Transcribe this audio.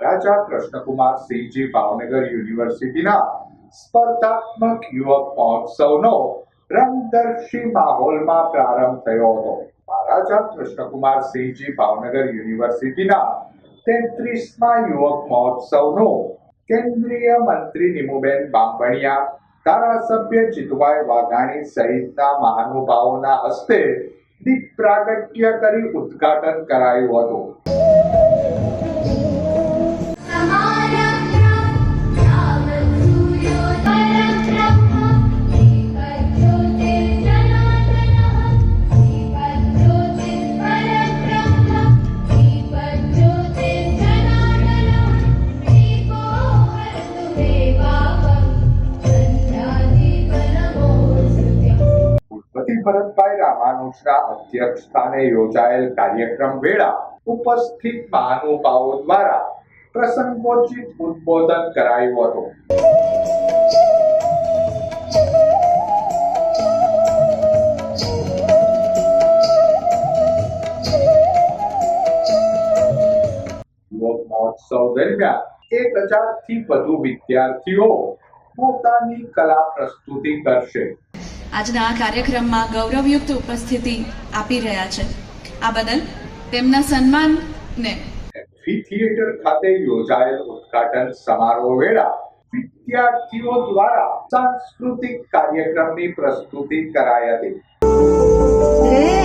મહારાજા કૃષ્ણકુમાર ભાવનગર યુનિવર્સિટીના સ્પર્ધાત્મક યુવક મહોત્સવનો રંગદર્શી માહોલમાં પ્રારંભ થયો હતો. મહારાજા કૃષ્ણકુમાર સિંહજી ભાવનગર યુનિવર્સિટીના તેત્રીસમા યુવક મહોત્સવનો કેન્દ્રીય મંત્રી નિમુબેન બાંભણિયા, ધારાસભ્ય જીતુભાઈ વાઘાણી સહિતના મહાનુભાવોના હસ્તે દીપ પ્રાગટ્ય કરી ઉદ્ઘાટન કરાયું હતું. ભરતભાઈ રામાનુજના અધ્યક્ષસ્થાને યોજાયેલ કાર્યક્રમ વેળા ઉપસ્થિત મહાનુભાવો દ્વારા પ્રસંગોચિત ઉદબોધન કરાયું હતું. મહોત્સવ દરમિયાન એક હજારથી વધુ વિદ્યાર્થીઓ પોતાની કલા પ્રસ્તુતિ કરશે. આજના આ કાર્યક્રમમાં ગૌરવયુક્ત ઉપસ્થિતિ આપી રહ્યા છે. આ બદલ તેમના સન્માનને ફી થિયેટર ખાતે યોજાયેલ ઉદ્ઘાટન સમારોહ વેળા વિદ્યાર્થીઓ દ્વારા સાંસ્કૃતિક કાર્યક્રમની પ્રસ્તુતિ કરાઈ હતી.